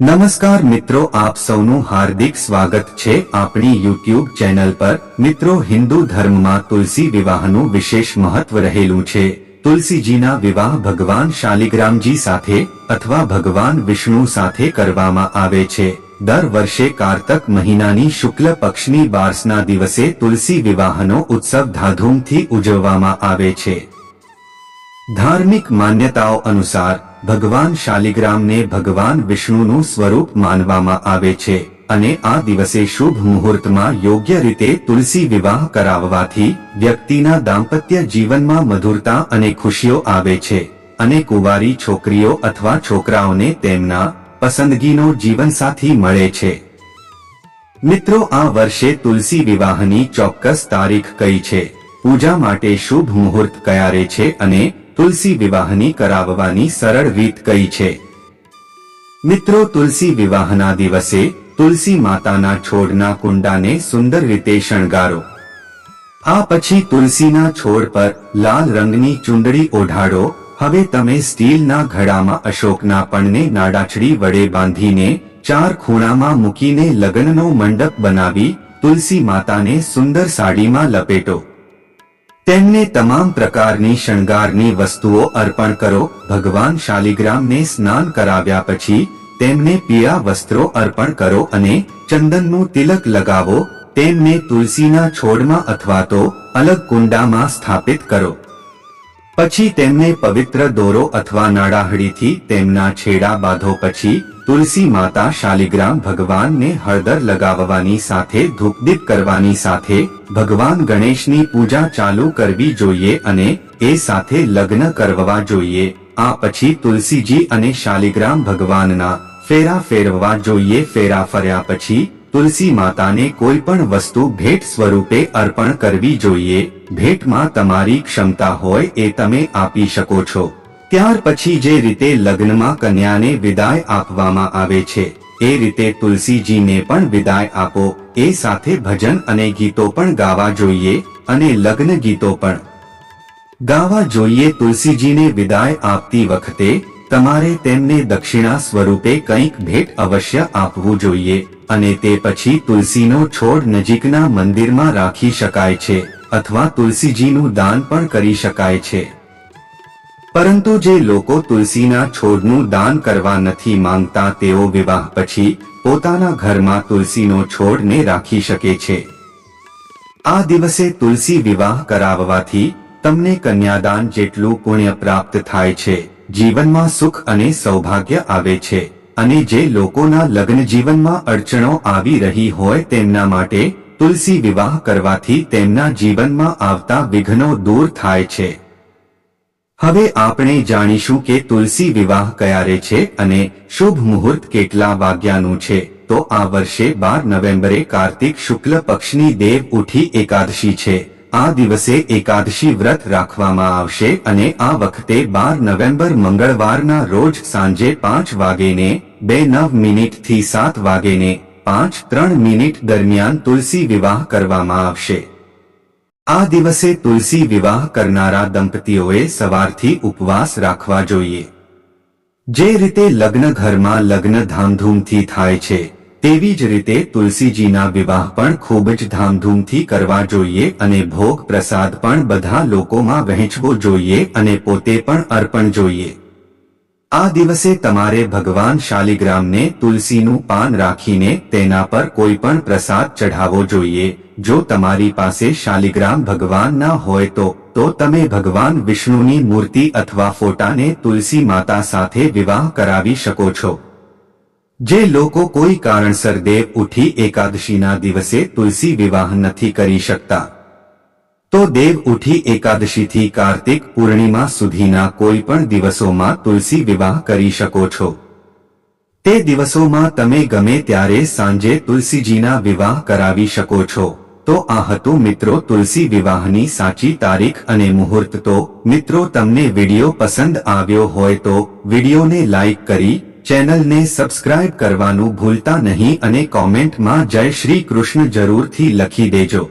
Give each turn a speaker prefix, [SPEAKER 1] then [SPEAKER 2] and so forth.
[SPEAKER 1] નમસ્કાર મિત્રો, આપ સૌનું હાર્દિક સ્વાગત છે આપણી યુટ્યુબ ચેનલ પર. મિત્રો, હિન્દુ ધર્મમાં તુલસી વિવાહનું વિશેષ મહત્વ રહેલું છે. તુલસીજીના વિવાહ ભગવાન શાલિગ્રામજી સાથે અથવા ભગવાન વિષ્ણુ સાથે કરવામાં આવે છે. દર વર્ષે કારતક મહિનાની શુક્લ પક્ષની બારસના દિવસે તુલસી વિવાહનો ઉત્સવ ધાધૂમથી ઉજવવામાં આવે છે. ધાર્મિક માન્યતાઓ અનુસાર, ભગવાન શાલિગ્રામને ભગવાન વિષ્ણુનું સ્વરૂપ માનવામાં આવે છે અને આ દિવસે શુભ મુહૂર્તમાં યોગ્ય રીતે તુલસી વિવાહ કરાવવાથી વ્યક્તિના દાંપત્ય જીવનમાં મધુરતા અને ખુશીઓ આવે છે અને કુંવારી છોકરીઓ અથવા છોકરાઓને તેમના પસંદગીનો જીવનસાથી મળે છે. મિત્રો, આ વર્ષે તુલસી વિવાહની ચોક્કસ તારીખ કઈ છે? પૂજા માટે શુભ મુહૂર્ત કયારે છે અને તુલસી વિવાહની કરાવવાની સરળ રીત કઈ છે? મિત્રો, તુલસી વિવાહના દિવસે તુલસી માતાના છોડના કુંડાને સુંદર રીતે શણગારો. આ પછી તુલસીના છોડ પર લાલ રંગની ચૂંદડી ઓઢાડો. હવે તમે સ્ટીલના ઘડામાં અશોકના પણને નાડાછડી વડે બાંધીને ચાર ખૂણામાં મૂકીને લગ્નનો મંડપ બનાવી તુલસી માતાને સુંદર સાડીમાં લપેટો. તેમને તમામ પ્રકારની શણગારની વસ્તુઓ અર્પણ કરો. ભગવાન શાલિગ્રામને સ્નાન કરાવ્યા પછી તેમને પીળા વસ્ત્રો અર્પણ કરો અને ચંદનનું તિલક લગાવો. તેમને તુલસીના છોડમાં અથવા તો અલગ કુંડામાં સ્થાપિત કરો. પછી તેમને પવિત્ર દોરો અથવા નાડાહડીથી તેમના છેડા બાંધો. પછી તુલસી માતા શાલિગ્રામ ભગવાનને હળદર લગાવવાની સાથે ધૂપદીપ કરવાની સાથે ભગવાન ગણેશની પૂજા ચાલુ કરવી જોઈએ અને એ સાથે લગ્ન કરવા જોઈએ. આ પછી તુલસીજી અને શાલિગ્રામ ભગવાનના ફેરા ફેરવવા જોઈએ. ફેરા ફર્યા પછી તુલસી માતાને કોઈ પણ વસ્તુ ભેટ સ્વરૂપે અર્પણ કરવી જોઈએ. ભેટમાં તમારી ક્ષમતા હોય એ તમે આપી શકો છો. ત્યાર પછી જે રીતે લગ્નમાં કન્યાને વિદાય આપવામાં આવે છે, એ રીતે તુલસીજીને પણ વિદાય આપો, એ સાથે ભજન અને ગીતો પણ ગાવા જોઈએ અને લગ્ન ગીતો પણ. ગાવા જોઈએ તુલસીજીને વિદાય આપતી વખતે, તમારે તેમને દક્ષિણા સ્વરૂપે કંઈક ભેટ અવશ્ય આપવું જોઈએ, અને તે પછી તુલસીનો છોડ નજીકના મંદિરમાં રાખી શકાય છે, અથવા તુલસીજીનું દાન પણ કરી શકાય છે. પરંતુ જે લોકો તુલસીના છોડનું દાન કરવા નથી માંગતા તેઓ વિવાહ પછી પોતાના ઘરમાં તુલસીનો છોડને રાખી શકે છે. આ દિવસે તુલસી વિવાહ કરાવવાથી તમને કન્યાદાન જેટલું પુણ્ય પ્રાપ્ત થાય છે, જીવનમાં સુખ અને સૌભાગ્ય આવે છે, અને જે લોકોના લગ્ન જીવનમાં અડચણો આવી રહી હોય તેમના માટે તુલસી વિવાહ કરવાથી તેમના જીવનમાં આવતા વિઘ્નો દૂર થાય છે. હવે આપણે જાણીશું કે તુલસી વિવાહ ક્યારે છે અને શુભ મુહૂર્ત કેટલા વાગ્યાનું છે. તો આ વર્ષે બાર નવેમ્બરે કાર્તિક શુક્લ પક્ષની દેવ ઉઠી એકાદશી છે. આ દિવસે એકાદશી વ્રત રાખવામાં આવશે અને આ વખતે બાર નવેમ્બર મંગળવારના રોજ સાંજે પાંચ વાગેને બે નવ મિનિટથી સાત વાગેને પાંચ ત્રણ મિનિટ દરમિયાન તુલસી વિવાહ કરવામાં આવશે. આ દિવસે તુલસી વિવાહ કરનારા દંપતીઓએ સવારથી ઉપવાસ રાખવા જોઈએ. જે રીતે લગ્ન ઘરમાં લગ્ન ધામધૂમથી થાય છે, તેવી જ રીતે તુલસીજીના વિવાહ પણ ખૂબ જ ધામધૂમથી કરવા જોઈએ અને ભોગ પ્રસાદ પણ બધા લોકોમાં વહેંચવો જોઈએ અને પોતે પણ અર્પણ જોઈએ. આ દિવસે તમારે ભગવાન શાલિગ્રામને તુલસીનું પાન રાખીને તેના પર કોઈ પણ પ્રસાદ ચઢાવવો જોઈએ. જો તમારી પાસે શાલિગ્રામ ભગવાન ના હોય તો તો તમે ભગવાન વિષ્ણુની મૂર્તિ અથવા ફોટાને તુલસી માતા સાથે વિવાહ કરાવી શકો છો. જે લોકો કોઈ કારણસર દેવ ઉઠી એકાદશીના દિવસે તુલસી વિવાહ નથી કરી શકતા. તો દેવ ઉઠી એકાદશીથી કાર્તિક પૂર્ણિમા સુધીના કોઈ પણ દિવસોમાં તુલસી વિવાહ કરી શકો છો. તે દિવસોમાં તમે ગમે ત્યારે સાંજે તુલસીજીના વિવાહ કરાવી શકો છો. તો આ હતું મિત્રો તુલસી વિવાહની સાચી તારીખ અને મુહૂર્ત. તો મિત્રો તમને વીડિયો પસંદ આવ્યો હોય તો વિડીયોને લાઈક કરી, ચેનલને સબસ્ક્રાઇબ કરવાનું ભૂલતા નહીં અને કોમેન્ટમાં જય શ્રી કૃષ્ણ જરૂરથી લખી દેજો.